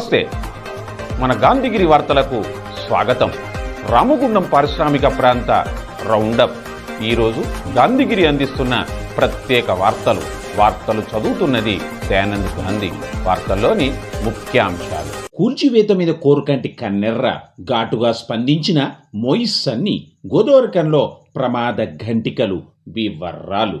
నమస్తే. మన గాంధీగిరి వార్తలకు స్వాగతం. రామగుండం పారిశ్రామిక ప్రాంత రౌండప్. ఈరోజు గాంధీగిరి అందిస్తున్న ప్రత్యేక వార్తలు. వార్తలు చదువుతున్నది దయానంద్ గాంధీ వార్తల్లోని ముఖ్యాంశాలు. కూల్చివేత మీద కోరుకంటి కన్నెర్ర ఘాటుగా స్పందించిన మోయిస్ సన్ని గోదావరికంలో ప్రమాద ఘంటికలు వివర్రాలు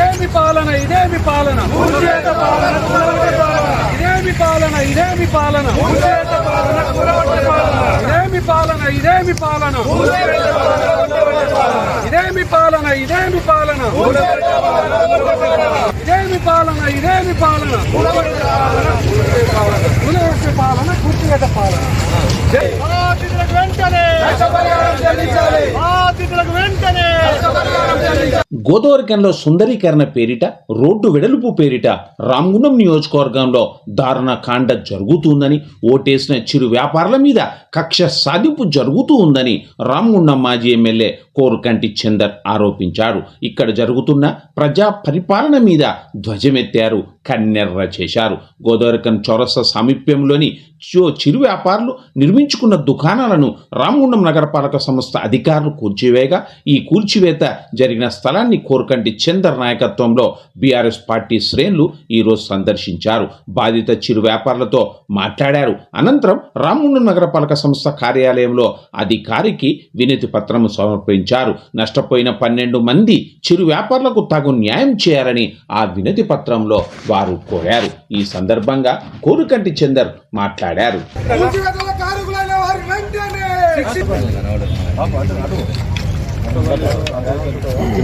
ఇదేమి పాలన ఇదేమి పాలన? ఇదేమి పాలన ఇదేమి పాలన? ఇదేమి పాలన ఇదేమి పాలన? ఇదేమి పాలన ఇదేమి పాలన. ఇదేమి పాలన ఇదేమి పాలన? పాలన కుర్చీగడ్డ పాలన. బాధితులకు వెంటనే! బాధితులకు వెంటనే! గోదావరికంలో సుందరీకరణ పేరిట రోడ్డు వెడల్పు పేరిట రామగుండం నియోజకవర్గంలో దారుణ కాండ జరుగుతుందని ఓటేసిన చిరు వ్యాపారుల మీద కక్ష సాధింపు జరుగుతూ ఉందని రామగుండం మాజీ ఎమ్మెల్యే కోరుకంటి చందర్ ఆరోపించారు ఇక్కడ జరుగుతున్న ప్రజా పరిపాలన మీద ધ્વજે મેં ત્યારું కన్నెర్ర చేశారు. గోదావరికన్ చౌరస్స సామీప్యంలోని చో చిరు వ్యాపారులు నిర్మించుకున్న దుకాణాలను రామగుండం నగరపాలక సంస్థ అధికారులు కూల్చివేయగా ఈ కూల్చివేత జరిగిన స్థలాన్ని కోరుకంటి చందర్ నాయకత్వంలో బీఆర్ఎస్ పార్టీ శ్రేణులు ఈరోజు సందర్శించారు. బాధిత చిరు వ్యాపారులతో మాట్లాడారు. అనంతరం రామగుండం నగరపాలక సంస్థ కార్యాలయంలో అధికారికి వినతి పత్రం సమర్పించారు. నష్టపోయిన పన్నెండు మంది చిరు వ్యాపారులకు తగు న్యాయం చేయాలని ఆ వినతి పత్రంలో వారు కోరారు. ఈ సందర్భంగా కోరుకంటి చందర్ మాట్లాడారు.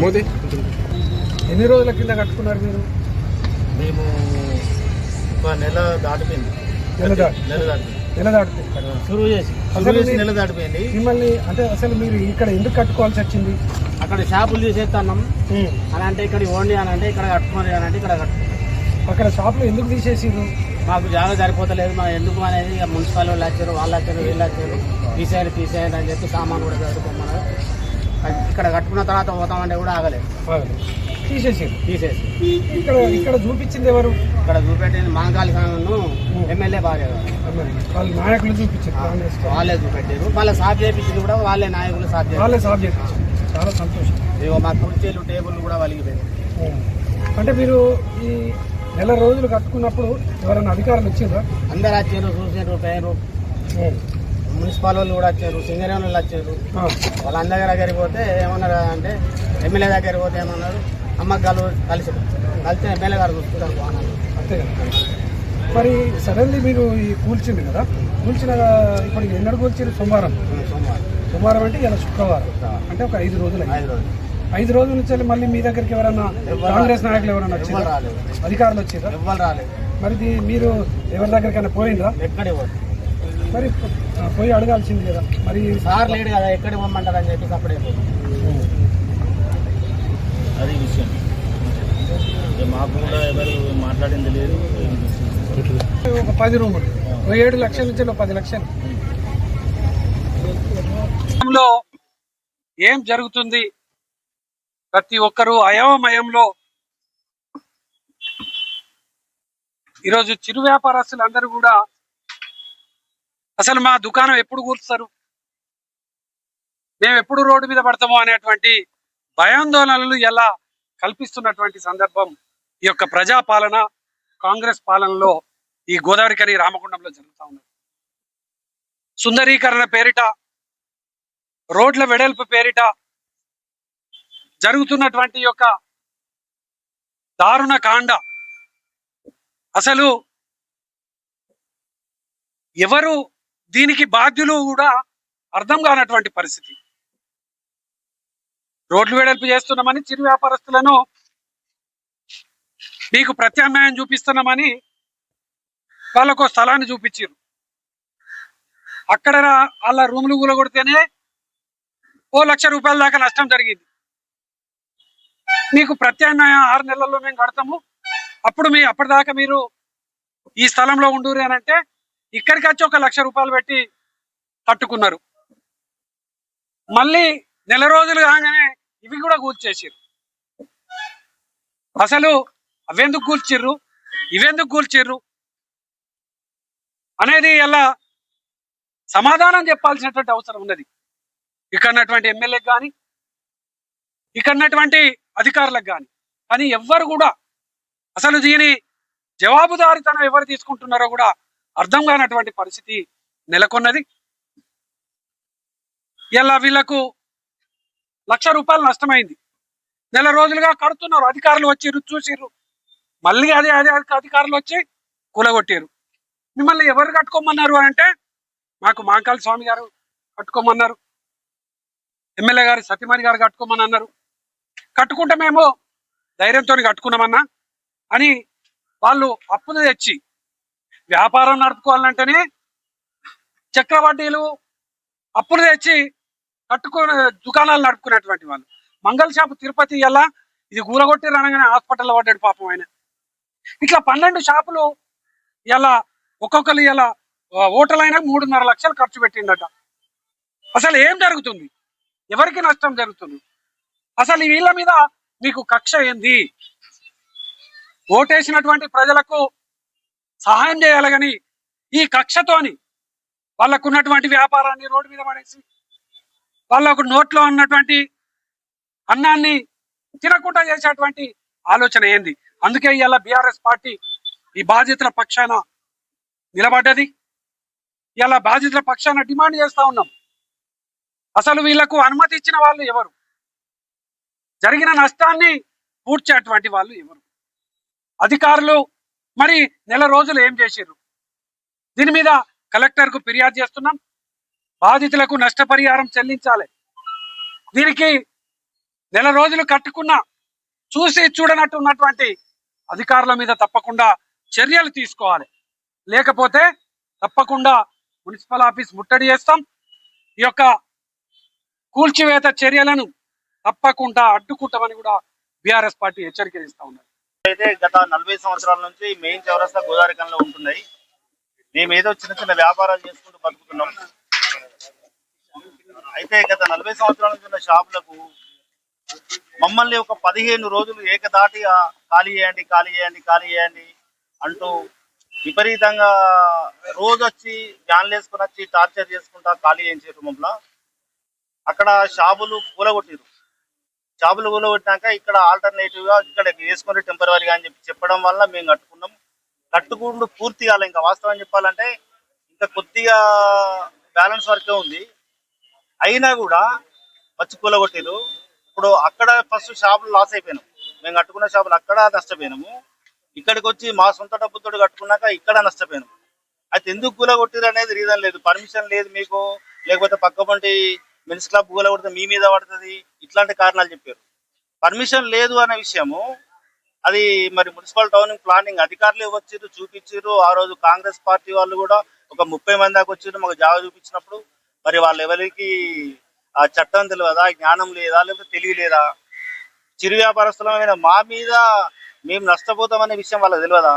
వారి ఎన్ని రోజుల కింద కట్టుకున్నారు మీరు? మేము ఒక నెల దాటిపోయింది. నెల దాటి నెల దాటిపోయింది. నెల మిమ్మల్ని అంటే అసలు మీరు ఇక్కడ ఎందుకు కట్టుకోవాల్సి వచ్చింది? అక్కడ షాపులు తీసేస్తున్నాం. అని అంటే ఇక్కడ ఓన్లీ అని అంటే ఇక్కడ కట్టుకోండి అని అంటే ఇక్కడ కట్టుకున్నాం అక్కడ షాప్లో ఎందుకు తీసేసిరు మాకు జాగా సరిపోతలేదు మా ఎందుకు అనేది ఇక మున్సిపల్ వాళ్ళు వచ్చారు వాళ్ళు వచ్చారు వీళ్ళు వచ్చారు. తీసేయండి తీసేయండి అని చెప్పి సామాన్ కూడా చదువుకోమన్నారు ఇక్కడ కట్టుకున్న తర్వాత పోతామంటే కూడా ఆగలేదు. తీసేసిరు తీసేసి ఇక్కడ ఇక్కడ చూపించింది ఎవరు? ఇక్కడ చూపెట్టింది మాంకాళి స్వామిను ఎమ్మెల్యే భార్య. వాళ్ళ నాయకులు చూపించారు వాళ్ళు. చూపెట్టారు వాళ్ళ సాఫ్ చేయించింది కూడా వాళ్ళే నాయకులు సాఫ్ వాళ్ళే సాఫ్ చేయించారు చాలా సంతోషం. ఇగో మా కుర్చీలు టేబుల్ కూడా వలిగిపోయింది అంటే మీరు ఈ నెల రోజులు కట్టుకున్నప్పుడు ఎవరైనా అధికారులు వచ్చిందా అందరు వచ్చారు చూసారు పేరు మున్సిపల్ వాళ్ళు కూడా వచ్చారు సింగరేణి వాళ్ళు వచ్చారు. వాళ్ళందరి దగ్గరికి పోతే ఏమన్నారు అంటే ఎమ్మెల్యే దగ్గరికి పోతే ఏమన్నారు? అమ్మకి కలు కలిసి కలిసి ఎమ్మెల్యే గారు చూసుకుంటారు బాగున్నారు అంతే మరి సడన్లీ మీరు ఈ కూల్చింది కదా? కూల్చిన ఇప్పుడు ఎన్నడు కూల్చారు సోమవారం. సోమవారం. సోమవారం అంటే ఇలా శుక్రవారం. అంటే ఒక ఐదు రోజులు. ఐదు రోజులు. ఐదు రోజుల నుంచి వెళ్ళి మళ్ళీ మీ దగ్గరికి ఎవరైనా ఎవరు కాంగ్రెస్ నాయకులు ఎవరైనా వచ్చారా? అధికారులు వచ్చారా? రాలేదు. మరి మీరు ఎవరి దగ్గరికైనా పోయిందా ఎక్కడికి పోదు మరి పోయి అడగాల్సింది కదా. మరి సార్ లేడు కదా ఎక్కడికి పోమంటారు అని చెప్పి అప్పుడే అది విషయం. మాకు కూడా ఎవరు మాట్లాడింది లేదు. ఒక పది రూములు. ఒక ఏడు లక్షల నుంచి ఒక పది లక్షలు. లో ఏం జరుగుతుంది? ప్రతి ఒక్కరూ అయోమయంలో. ఈరోజు చిరు వ్యాపారస్తులు అందరూ కూడా అసలు మా దుకాణం ఎప్పుడు కూర్చుతారు? మేము ఎప్పుడు రోడ్డు మీద పడతాము అనేటువంటి భయాందోళనలు ఎలా కల్పిస్తున్నటువంటి సందర్భం ఈ యొక్క ప్రజా పాలన కాంగ్రెస్ పాలనలో ఈ గోదావరి కని రామగుండంలో జరుగుతూ ఉన్నది. సుందరీకరణ పేరిట రోడ్ల వెడల్పు పేరిట జరుగుతున్నటువంటి యొక్క దారుణ కాండ. అసలు ఎవరు దీనికి బాధ్యులు కూడా అర్థం కానటువంటి పరిస్థితి. రోడ్లు వెడల్పు చేస్తున్నామని చిరు వ్యాపారస్తులను మీకు ప్రత్యామ్నాయం చూపిస్తున్నామని వాళ్ళకు స్థలాన్ని చూపించారు. అక్కడ వాళ్ళ రూములు కూలగొడితేనే ఓ లక్ష రూపాయల దాకా నష్టం జరిగింది. మీకు ప్రత్యామ్నాయం ఆరు నెలల్లో మేము కడతాము. అప్పుడు మీ అప్పటిదాకా మీరు ఈ స్థలంలో ఉండూరి అని అంటే ఇక్కడికి వచ్చి ఒక లక్ష రూపాయలు పెట్టి కట్టుకున్నారు. మళ్ళీ నెల రోజులు కాగానే ఇవి కూడా కూల్చేసారు అసలు అవెందుకు కూల్చిర్రు? ఇవెందుకు కూల్చిర్రు? అనేది ఎలా సమాధానం చెప్పాల్సినటువంటి అవసరం ఉన్నది. ఇక్కడ ఉన్నటువంటి ఎమ్మెల్యేకి కానీ ఇక్కడ ఉన్నటువంటి అధికారులకు కానీ కానీ ఎవ్వరు కూడా అసలు దీని జవాబుదారితనం ఎవరు తీసుకుంటున్నారో కూడా అర్థం కానటువంటి పరిస్థితి నెలకొన్నది. ఇలా వీళ్ళకు లక్ష రూపాయలు నష్టమైంది. నెల రోజులుగా కడుతున్నారు. అధికారులు వచ్చిర్రు చూసిర్రు. మళ్ళీ అదే అదే అధికారులు వచ్చి కూలగొట్టారు మిమ్మల్ని ఎవరు కట్టుకోమన్నారు అని అంటే మాకు మాంకాళ స్వామి గారు కట్టుకోమన్నారు. ఎమ్మెల్యే గారు సత్యమణి గారు కట్టుకోమని అన్నారు. కట్టుకుంటే మేము ధైర్యంతో కట్టుకున్నామన్నా అని వాళ్ళు అప్పులు తెచ్చి వ్యాపారం నడుపుకోవాలంటేనే చక్రవడ్డీలు అప్పులు తెచ్చి కట్టుకునే దుకాణాలు నడుపుకునేటువంటి వాళ్ళు. మంగళ షాపు తిరుపతి ఎలా ఇది కూలగొట్టి అనగానే హాస్పిటల్లో పడ్డాడు పాపం ఆయన. ఇట్లా పన్నెండు షాపులు ఇలా ఒక్కొక్కరు ఇలా ఓటలైనా మూడున్నర లక్షలు ఖర్చు పెట్టిండట. అసలు ఏం జరుగుతుంది? ఎవరికి నష్టం జరుగుతుంది? అసలు ఈ వీళ్ళ మీద మీకు కక్ష ఏంది? ఓటేసినటువంటి ప్రజలకు సహాయం చేయాలని ఈ కక్షతోని వాళ్ళకు ఉన్నటువంటి వ్యాపారాన్ని రోడ్డు మీద పడేసి వాళ్ళకు నోట్లో ఉన్నటువంటి అన్నాన్ని తినకుండా చేసేటువంటి ఆలోచన ఏంది? అందుకే ఇవాళ బీఆర్ఎస్ పార్టీ ఈ బాధితుల పక్షాన నిలబడ్డది. ఇలా బాధితుల పక్షాన డిమాండ్ చేస్తా ఉన్నాం. అసలు వీళ్ళకు అనుమతి ఇచ్చిన వాళ్ళు ఎవరు? జరిగిన నష్టాన్ని పూడ్చేటువంటి వాళ్ళు ఎవరు? అధికారులు మరి నెల రోజులు ఏం చేశారు దీని మీద కలెక్టర్కు ఫిర్యాదు చేస్తున్నాం. బాధితులకు నష్టపరిహారం చెల్లించాలి. దీనికి నెల రోజులు కట్టుకున్న చూసి చూడనట్టు ఉన్నటువంటి అధికారుల మీద తప్పకుండా చర్యలు తీసుకోవాలి. లేకపోతే తప్పకుండా మున్సిపల్ ఆఫీస్ ముట్టడి చేస్తాం. ఈ యొక్క కూల్చివేత చర్యలను తప్పకుండా అడ్డుకుంటామని కూడా బీఆర్ఎస్ పార్టీ హెచ్చరికలు ఇస్తా ఉన్నారు అయితే గత నలభై సంవత్సరాల నుంచి మెయిన్ చౌరస్తా గోదావరికంలో ఉంటున్నాయి. మేము ఏదో చిన్న చిన్న వ్యాపారాలు చేసుకుంటూ బతుకుతున్నాం. అయితే గత నలభై సంవత్సరాల నుంచి ఉన్న షాపులకు మమ్మల్ని ఒక పదిహేను రోజులు ఏకదాటిగా ఖాళీ చేయండి ఖాళీ చేయండి ఖాళీ చేయండి అంటూ విపరీతంగా రోజు వచ్చి వ్యాన్లు వేసుకుని వచ్చి టార్చర్ చేసుకుంటా ఖాళీ చేయించారు మమ్మల్ని అక్కడ షాపులు కూలగొట్టిరు షాపులు కూలగొట్టినాక ఇక్కడ ఆల్టర్నేటివ్గా ఇక్కడ వేసుకుని టెంపరీగా అని చెప్పి చెప్పడం వల్ల మేము కట్టుకున్నాం. కట్టుకుంటూ పూర్తి కాలే. ఇంకా వాస్తవం చెప్పాలంటే ఇంకా కొద్దిగా బ్యాలెన్స్ వరకే ఉంది. అయినా కూడా వచ్చి కూలగొట్టిరు ఇప్పుడు అక్కడ ఫస్ట్ షాపులు లాస్ అయిపోయినాం. మేము కట్టుకున్న షాపులు అక్కడ నష్టపోయినాము. ఇక్కడికి వచ్చి మా సొంత డబ్బుతో కట్టుకున్నాక ఇక్కడ నష్టపోయినాం. అయితే ఎందుకు కూలగొట్టిరు అనేది రీజన్ లేదు. పర్మిషన్ లేదు మీకు. లేకపోతే పక్క పంటి మెన్స్ క్లబ్ కూలగొడితే మీ మీద పడుతుంది. ఇట్లాంటి కారణాలు చెప్పారు. పర్మిషన్ లేదు అనే విషయము అది మరి మున్సిపల్ టౌన్ ప్లానింగ్ అధికారులు వచ్చిర్రు చూపించారు ఆ రోజు కాంగ్రెస్ పార్టీ వాళ్ళు కూడా ఒక ముప్పై మంది దాకా వచ్చిర్రు మాకు జాగా చూపించినప్పుడు. మరి వాళ్ళు ఎవరికి ఆ చట్టం తెలియదా జ్ఞానం లేదా? లేకపోతే తెలివి లేదా? చిరు వ్యాపారస్తులమైన మా మీద మేము నష్టపోతామనే విషయం వాళ్ళకి తెలియదా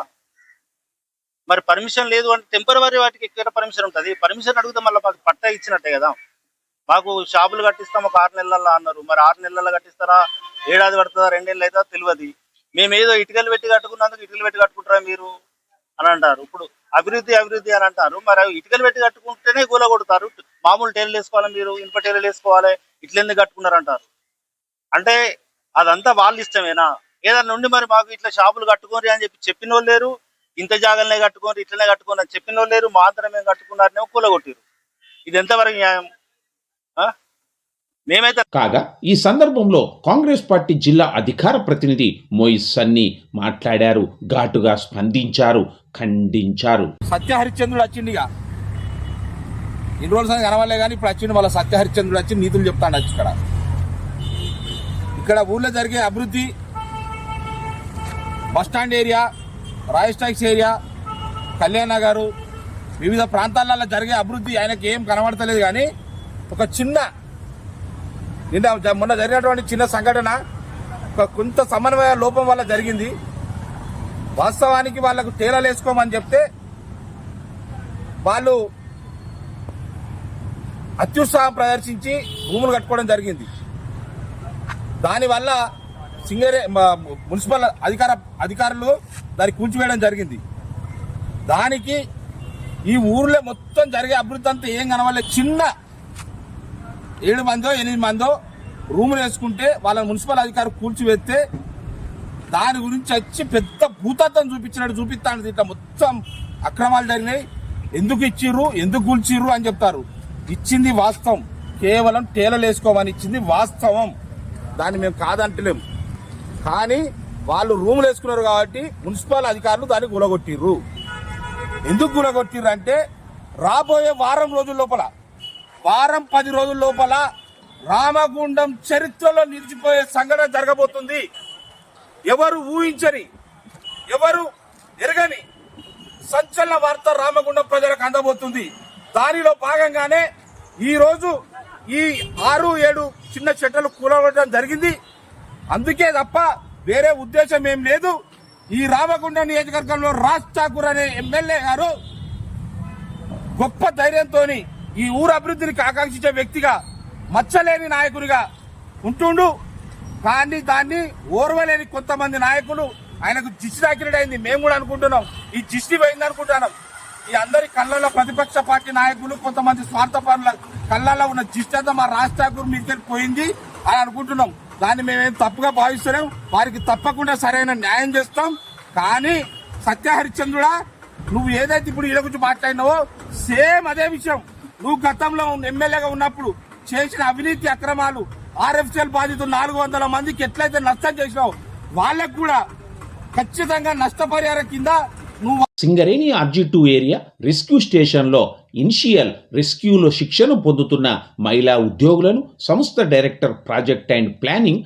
మరి పర్మిషన్ లేదు అంటే టెంపరీ వాటికి ఎక్కడ పర్మిషన్ ఉంటుంది. పర్మిషన్ అడిగితే మళ్ళీ పట్ట పట్టా ఇచ్చినట్టే కదా. మాకు షాపులు కట్టిస్తాం ఒక ఆరు నెలల్లో అన్నారు. మరి ఆరు నెలల్లో కట్టిస్తారా? ఏడాది పడుతుందా? రెండేళ్ళు అవుతుందా? తెలియదు. మేము ఏదో ఇటుకలు పెట్టి కట్టుకున్నందుకు ఇటుకలు పెట్టి కట్టుకుంటారా మీరు? అని అంటారు. ఇప్పుడు అభివృద్ధి అభివృద్ధి అని అంటారు. మరి ఇటుకలు పెట్టి కట్టుకుంటేనే గోల కొడతారు. మామూలు టైర్లు వేసుకోవాలి మీరు ఇనుప టైర్లు వేసుకోవాలి. ఇట్ల ఎందుకు కట్టుకున్నారు అంటారు. అంటే అదంతా వాళ్ళ ఇష్టమేనా? ఏదన్నా నుండి మరి మాకు ఇట్లా షాపులు కట్టుకోరు అని చెప్పి చెప్పిన వాళ్ళు లేరు. ఇంత జాగాలనే కట్టుకోరు ఇట్లనే కట్టుకోరు అని చెప్పిన వాళ్ళు లేరు. మా అంతరం మేము కట్టుకున్నారనేమో కూలగొట్టారు ఇది ఎంతవరకు న్యాయం? మేమైతే కాగా ఈ సందర్భంలో కాంగ్రెస్ పార్టీ జిల్లా అధికార ప్రతినిధి మోయిస్ సన్నీ మాట్లాడారు ఘాటుగా స్పందించారు ఖండించారు. సత్య హరిశ్చంద్రుడు వచ్చిండు ఇక ఇన్ని రోజులు సంగతి కనవాలే కానీ ఇప్పుడు వచ్చిండు వాళ్ళ సత్య హరిశ్చంద్రుడు వచ్చి నీతులు చెప్తాడు వచ్చి ఇక్కడ. ఇక్కడ ఊళ్ళో జరిగే అభివృద్ధి bus stand area royal stocks area Kalyan గారు వివిధ ప్రాంతాలలో జరిగే అభివృద్ధి ఆయనకి ఏం కనబడతలేదు కానీ ఒక చిన్న నిన్న మొన్న జరిగినటువంటి చిన్న సంఘటన ఒక కొంత సమన్వయ లోపం వల్ల జరిగింది. వాస్తవానికి వాళ్ళకు తేలలేసుకోమని చెప్తే వాళ్ళు అత్యుత్సాహం ప్రదర్శించి భూములు కట్టుకోవడం జరిగింది. దానివల్ల సింగరే మున్సిపల్ అధికార అధికారులు దాన్ని కూల్చివేయడం జరిగింది. దానికి ఈ ఊర్లో మొత్తం జరిగే అభివృద్ధి అంతా ఏం కనవాలి చిన్న ఏడు మందో ఎనిమిది మందో రూములు వేసుకుంటే వాళ్ళ మున్సిపల్ అధికారి కూల్చివేస్తే దాని గురించి వచ్చి పెద్ద భూతత్వం చూపించినట్టు చూపిస్తాను ఇట్లా మొత్తం అక్రమాలు జరిగినాయి. ఎందుకు ఇచ్చిర్రు? ఎందుకు కూల్చిర్రు అని చెప్తారు. ఇచ్చింది వాస్తవం. కేవలం టేలలేసుకోమని ఇచ్చింది వాస్తవం. దాన్ని మేము కాదంటలేము కానీ వాళ్ళు రూములు వేసుకున్నారు కాబట్టి మున్సిపల్ అధికారులు దాన్ని గులగొట్టిర్రు. ఎందుకు గులగొట్టిర్రు అంటే రాబోయే వారం రోజుల లోపల వారం పది రోజుల లోపల రామగుండం చరిత్రలో నిలిచిపోయే సంఘటన జరగబోతుంది. ఎవరు ఊహించని ఎవరు ఎరగని సంచలన వార్త రామగుండం ప్రజలకు అందబోతుంది. దానిలో భాగంగానే ఈరోజు ఈ ఆరు ఏడు చిన్న చెట్టలు కూలగొట్టడం జరిగింది. అందుకే తప్ప వేరే ఉద్దేశం ఏం లేదు. ఈ రామగుండం నియోజకవర్గంలో రాజ్ ఠాకూర్ అనే ఎమ్మెల్యే గారు గొప్ప ధైర్యంతో ఈ ఊరు అభివృద్ధిని ఆకాంక్షించే వ్యక్తిగా మచ్చలేని నాయకుడిగా ఉంటుండు. కానీ దాన్ని ఓర్వలేని కొంతమంది నాయకులు ఆయనకు దిష్టి తాకినట్టయింది మేము కూడా అనుకుంటున్నాం. ఈ దిష్టి పోయింది అనుకుంటున్నాం. ఈ అందరి కళ్ళలో ప్రతిపక్ష పార్టీ నాయకులు కొంతమంది స్వార్థపరుల కళ్ళలో ఉన్న దిష్టి అంతా మా రాజ్ ఠాకూర్ మీదకి పోయింది అని అనుకుంటున్నాం. దాన్ని మేమేం తప్పుగా భావిస్తున్నాం. వారికి తప్పకుండా సరైన న్యాయం చేస్తాం. కానీ సత్యహరిచంద్రుడా నువ్వు ఏదైతే ఇప్పుడు ఈడ గురించి మాట్లాడినావో సేమ్ అదే విషయం. నువ్వు గతంలో ఎమ్మెల్యేగా ఉన్నప్పుడు చేసిన అవినీతి అక్రమాలు ఆర్ఎఫ్సిఎల్ బాధితులు నాలుగు వందల మందికి ఎట్లయితే నష్టం చేసినావు వాళ్ళకు కూడా ఖచ్చితంగా నష్టపరిహారం కింద నువ్వు Singareni RG two area rescue స్టేషన్లో ఇనిషియల్ రెస్క్యూలో శిక్షణ పొందుతున్న మహిళా ఉద్యోగులను సంస్థ director project and planning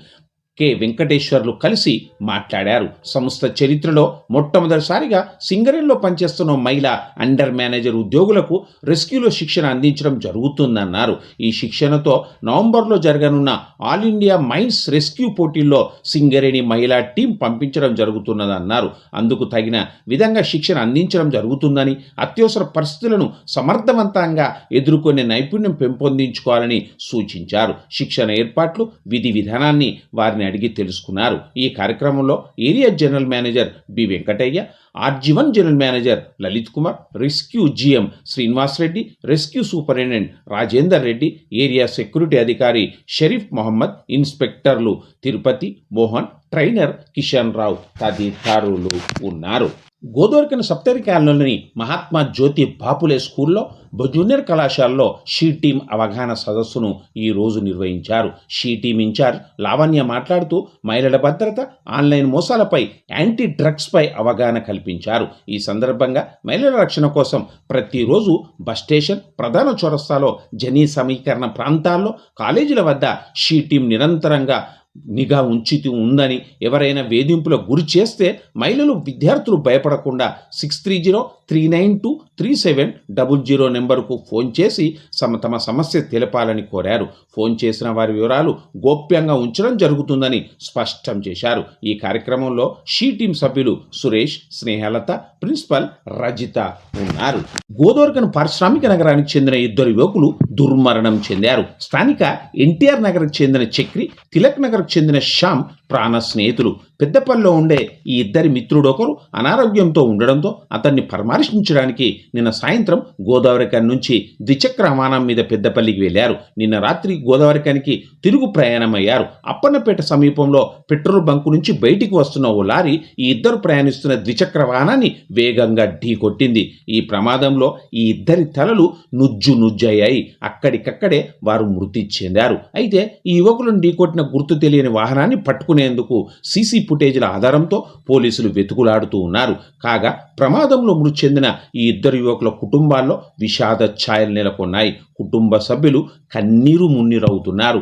K. Venkateswarlu కలిసి మాట్లాడారు. సంస్థ చరిత్రలో మొట్టమొదటిసారిగా సింగరేణిలో పనిచేస్తున్న మహిళ అండర్ మేనేజర్ ఉద్యోగులకు రెస్క్యూలో శిక్షణ అందించడం జరుగుతుందన్నారు. ఈ శిక్షణతో నవంబర్లో జరగనున్న ఆల్ ఇండియా మైన్స్ రెస్క్యూ పోటీల్లో సింగరేణి మహిళా టీం పంపించడం జరుగుతున్నదన్నారు. అందుకు తగిన విధంగా శిక్షణ అందించడం జరుగుతుందని అత్యవసర పరిస్థితులను సమర్థవంతంగా ఎదుర్కొనే నైపుణ్యం పెంపొందించుకోవాలని సూచించారు. శిక్షణ ఏర్పాట్లు విధి విధానాన్ని వారిని అడిగి తెలుసుకున్నారు. ఈ కార్యక్రమంలో area general manager B Venkataiah RG one general manager Lalit Kumar rescue GM Srinivas Reddy rescue superintendent Rajender Reddy area security అధికారి షరీఫ్ మొహమ్మద్ ఇన్స్పెక్టర్లు తిరుపతి మోహన్ ట్రైనర్ కిషన్ రావు తదితరులు ఉన్నారు. గోదోరికన సప్తరి కాలనీలోని మహాత్మా జ్యోతి బాపులే స్కూల్లో జూనియర్ కళాశాలలో షీ టీం అవగాహన సదస్సును ఈ రోజు నిర్వహించారు. షీ టీం ఇన్ఛార్జ్ లావణ్య మాట్లాడుతూ మహిళల భద్రత ఆన్లైన్ మోసాలపై యాంటీ డ్రగ్స్పై అవగాహన కల్పించారు. ఈ సందర్భంగా మహిళల రక్షణ కోసం ప్రతిరోజు బస్ స్టేషన్ ప్రధాన చౌరస్తాలో జనీ సమీకరణ ప్రాంతాల్లో కాలేజీల వద్ద షీ టీం నిరంతరంగా నిఘా ఉంచితి ఉందని ఎవరైనా వేధింపులకు గురి చేస్తే మహిళలు విద్యార్థులు భయపడకుండా six three zero three nine two three seven double zero నెంబర్కు ఫోన్ చేసి సమ తమ సమస్య తెలపాలని కోరారు. ఫోన్ చేసిన వారి వివరాలు గోప్యంగా ఉంచడం జరుగుతుందని స్పష్టం చేశారు. ఈ కార్యక్రమంలో షీ టీం సభ్యులు సురేష్ స్నేహలత ప్రిన్సిపల్ రజిత ఉన్నారు. గోదావరికను పారిశ్రామిక నగరానికి చెందిన ఇద్దరు యువకులు దుర్మరణం చెందారు. స్థానిక ఎన్టీఆర్ నగర్కు చెందిన చక్రి తిలక్ నగర్కు చెందిన శ్యామ్ ప్రాణ స్నేహితులు. పెద్దపల్లిలో ఉండే ఈ ఇద్దరి మిత్రుడొకరు అనారోగ్యంతో ఉండడంతో అతన్ని పరామర్శించడానికి నిన్న సాయంత్రం గోదావరికన్ నుంచి ద్విచక్ర విమానం మీద పెద్దపల్లికి వెళ్ళారు నిన్న రాత్రి గోదావరికనికి తిరుగు ప్రయాణమయ్యారు. అప్పన్నపేట సమీపంలో పెట్రోల్ బంకు నుంచి బయటికి వస్తున్న ఓ లారీ ఈ ఇద్దరు ప్రయాణిస్తున్న ద్విచక్ర వాహనాన్ని వేగంగా ఢీకొట్టింది ఈ ప్రమాదంలో ఈ ఇద్దరి తలలు నుజ్జు నుజ్జయ్యాయి. అక్కడికక్కడే వారు మృతి చెందారు. అయితే ఈ యువకులను ఢీకొట్టిన గుర్తు తెలియని వాహనాన్ని పట్టుకునేందుకు సీసీ ఫుటేజీల ఆధారంతో పోలీసులు వెతుకులాడుతూ ఉన్నారు. కాగా ప్రమాదంలో మృతి చెందిన ఈ ఇద్దరు యువకుల కుటుంబాల్లో విషాద ఛాయలు నెలకొన్నాయి. కుటుంబ సభ్యులు కన్నీరు మున్నీరవుతున్నారు.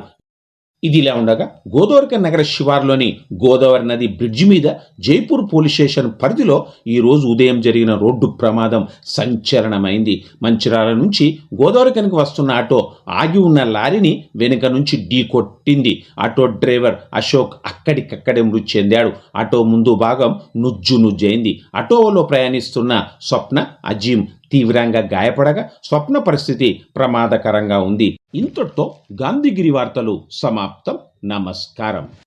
ఇదిలా ఉండగా గోదావరిక నగర శివార్లోని గోదావరి నది బ్రిడ్జి మీద జైపూర్ పోలీస్ స్టేషన్ పరిధిలో ఈరోజు ఉదయం జరిగిన రోడ్డు ప్రమాదం సంచలనమైంది. మంచిరాల నుంచి గోదావరికనికి వస్తున్న ఆటో ఆగి ఉన్న లారీని వెనుక నుంచి ఢీ కొట్టింది. ఆటో డ్రైవర్ అశోక్ అక్కడికక్కడే మృతి చెందాడు. ఆటో ముందు భాగం నుజ్జు నుజ్జైంది. ఆటోలో ప్రయాణిస్తున్న స్వప్న అజీం తీవ్రంగా గాయపడగా స్వప్న పరిస్థితి ప్రమాదకరంగా ఉంది. ఇంతటితో గాంధీగిరి వార్తలు సమాప్తం. నమస్కారం.